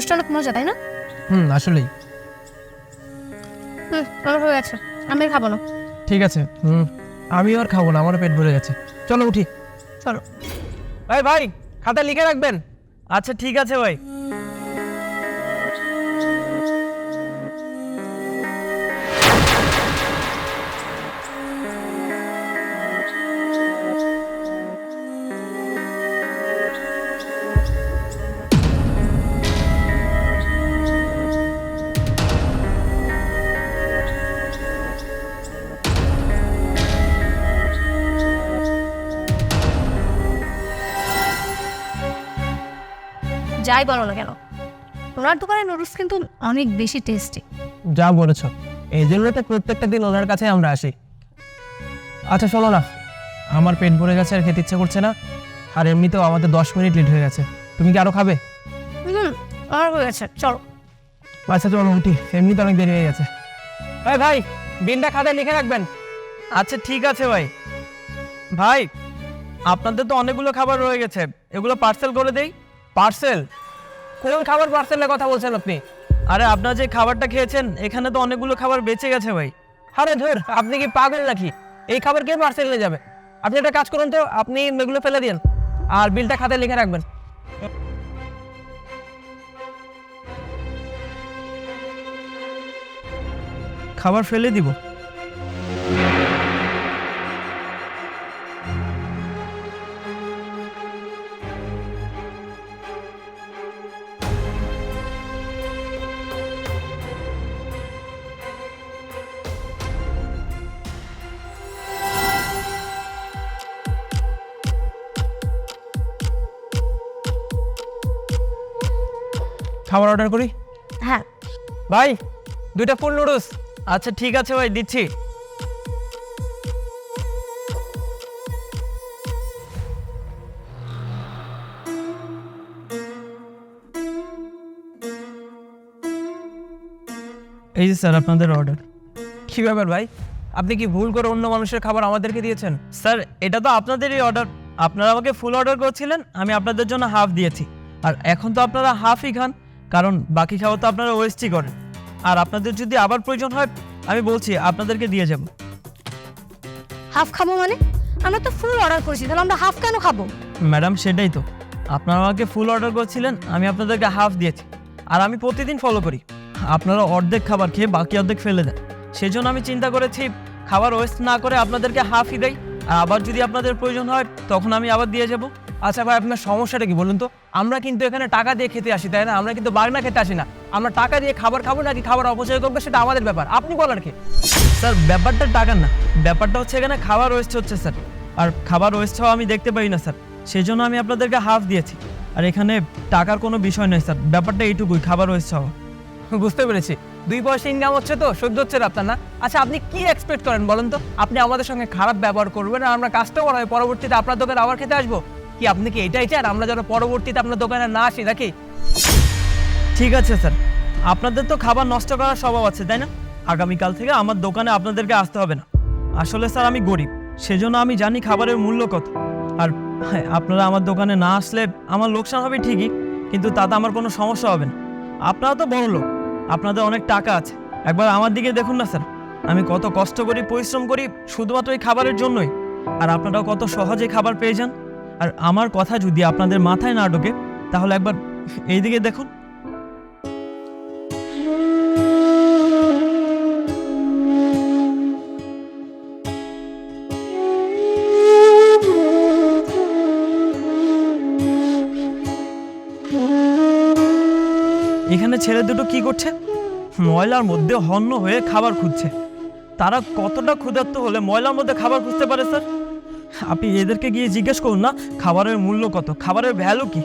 মিষ্টি অনেক মজা তাই না? হুম আসলেই। হুম আমার হয়ে গেছে। আমি খাব না। ঠিক আছে। হুম আমি আর খাব না আমার পেট ভরে গেছে। চলো উঠি। চলো। ভাই ভাই খাতা লিখে রাখবেন? আচ্ছা ঠিক আছে ভাই। যাই বলো না কেন ওনার দোকানে নুডলস কিন্তু অনেক বেশি টেস্টি যা বলেছ এই জন্য তো প্রত্যেকটা দিন ওনার কাছে আমরা আসি। আচ্ছা শোনো না আমার পেট ভরে গেছে আর খেতে ইচ্ছে করছে না আর এমনিতেও আমাদের দশ মিনিট লেট হয়ে গেছে। তুমি কি আরও খাবে? হুম আমার হয়ে গেছে চলো। আচ্ছা চলো উঠি এমনিতে অনেক দেরি হয়ে গেছে। ভাই ভাই বিলটা খাতায় লিখে রাখবেন। আচ্ছা ঠিক আছে ভাই। ভাই আপনাদের তো অনেকগুলো খাবার রয়ে গেছে এগুলো পার্সেল করে দেই। পার্সেল কোন খাবার পার্সেলের কথা বলছেন আপনি? আরে আপনার যে খাবারটা খেয়েছেন, এখানে তো অনেকগুলো খাবার বেঁচে গেছে ভাই। আরে ধর, আপনি কি পাগল নাকি? এই খাবার কে পার্সেল যাবে? আপনি একটা কাজ করুন তো, আপনি এগুলো ফেলে দিন আর বিলটা খাতায় লিখে রাখবেন। খাবার ফেলে দিব। খাবার অর্ডার করি? হ্যাঁ। ভাই দুইটা ফুল নুডলস আচ্ছা ঠিক আছে ভাই দিচ্ছি। এই যে স্যার আপনাদের অর্ডার কি ব্যাপার ভাই? আপনি কি ভুল করে অন্য মানুষের খাবার আমাদেরকে দিয়েছেন? স্যার এটা তো আপনাদেরই অর্ডার আপনারা আমাকে ফুল অর্ডার করেছিলেন আমি আপনাদের জন্য হাফ দিয়েছি। আর এখন তো আপনারা হাফই খান। কারণ বাকি খাবার তো আপনারা ওয়েস্টই করেন। আর আপনাদের যদি আবার প্রয়োজন হয় আমি বলছি আপনাদেরকে দিয়ে যাব। হাফ খাব মানে? আমরা তো ফুল অর্ডার করেছি তাহলে আমরা হাফ কেন খাব? ম্যাডাম সেটাই তো। আপনারা আমাকে ফুল অর্ডার করেছিলেন আমি আপনাদেরকে হাফ দিয়েছি। আর আমি প্রতিদিন ফলো করি। আপনারা অর্ধেক খাবার খেয়ে বাকি অর্ধেক ফেলে দেন। সেই জন্য আমি চিন্তা করেছি খাবার ওয়েস্ট না করে আপনাদেরকে হাফই দেই। আর আবার যদি আপনাদের প্রয়োজন হয় তখন আমি আবার দিয়ে যাব। আচ্ছা ভাই, আপনার সমস্যাটা কি বলুন তো? আমরা কিন্তু এখানে টাকা দিয়ে খেতে আসি, তাই না? আমরা কিন্তু বাগনা খেতে আসি না। আমরা টাকা দিয়ে খাবার খাব নাকি খাবার অপচয় করব, সেটা আমাদের ব্যাপার। আপনি বলার কি? স্যার, ব্যাপারটা টাকার না। ব্যাপারটা হচ্ছে এখানে খাবার ওয়েস্ট হচ্ছে, স্যার। আর খাবার ওয়েস্ট হওয়া আমি দেখতে পাই না, স্যার। সেই জন্য আমি আপনাদেরকে হাফ দিয়েছি। আর এখানে টাকার কোনো বিষয় নয় স্যার। ব্যাপারটা এইটুকুই, খাবার ওয়েস্ট হওয়া। বুঝতে পেরেছি। দুই পয়সা ইনকাম হচ্ছে তো, সহ্য হচ্ছে আপনার, না? আচ্ছা আপনি কি এক্সপেক্ট করেন বলেন তো? আপনি আমাদের সঙ্গে খারাপ ব্যবহার করবেন আর আমরা কাস্টমার হয়ে পরবর্তীতে আপনার দোকানে আবার খেতে আসব? কি আপনি কি এটাই চান? আমরা যেন পরবর্তীতে আপনার দোকানে না আসি নাকি? ঠিক আছে স্যার। আপনাদের তো খাবার নষ্ট করার স্বভাব আছে তাই না? আগামীকাল থেকে আমার দোকানে আপনাদেরকে আসতে হবে না। আসলে স্যার আমি গরিব। সেজন্য আমি জানি খাবারের মূল্য কত। আর হ্যাঁ, আপনারা আমার দোকানে না আসলে আমার লোকসান হবে ঠিকই কিন্তু তাতে আমার কোনো সমস্যা হবে না। আপনারা তো বড় লোক। আপনাদের অনেক টাকা আছে। একবার আমার দিকে দেখুন না স্যার। আমি কত কষ্ট করি পরিশ্রম করি শুধুমাত্র এই খাবারের জন্যই। আর আপনারাও কত সহজে খাবার পেয়ে যান। আর আমার কথা যদি আপনাদের মাথায় না ঢোকে, তাহলে একবার এইদিকে দেখুন। এখানে ছেলে দুটো কি করছে? ময়লার মধ্যে হন্য হয়ে খাবার খুঁজছে। তারা কতটা ক্ষুধার্ত হলে ময়লার মধ্যে খাবার খুঁজতে পারে, স্যার? আপনি এদেরকে গিয়ে জিজ্ঞেস করুন না, খাবারের মূল্য কত, খাবারের ভ্যালু কি?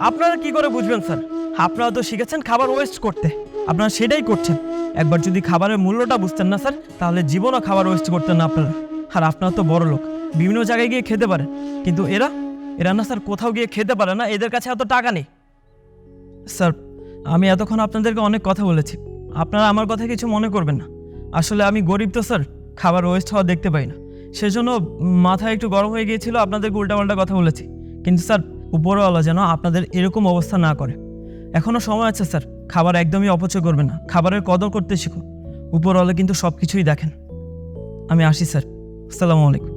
আপনারা কি করে বুঝবেন স্যার আপনারা তো শিখেছেন খাবার ওয়েস্ট করতে। আপনারা সেটাই করছেন। একবার যদি খাবারের মূল্যটা বুঝতেন না স্যার তাহলে জীবনও খাবার ওয়েস্ট করতেন না আপনারা। আর আপনারা তো বড় লোক, বিভিন্ন জায়গায় গিয়ে খেতে পারেন। কিন্তু এরা? এরা না স্যার কোথাও গিয়ে খেতে পারে না, এদের কাছে এত টাকা নেই। স্যার আমি এতক্ষণ আপনাদেরকে অনেক কথা বলেছি। আপনারা আমার কথা কিছু মনে করবেন না। আসলে আমি গরিব তো স্যার খাবার ওয়েস্ট হওয়া দেখতে পাই না। সেজন্য মাথা একটু গরম হয়ে গিয়েছিল, আপনাদেরকে উল্টাপাল্টা কথা বলেছি। কিন্তু স্যার, উপরওয়ালা যেন আপনাদের এরকম অবস্থা না করে। এখনও সময় আছে স্যার, খাবার একদমই অপচয় করবে না। খাবারের কদর করতে শিখুন। উপরওয়ালা কিন্তু সব কিছুই দেখেন। আমি আসি স্যার। আসসালামু আলাইকুম।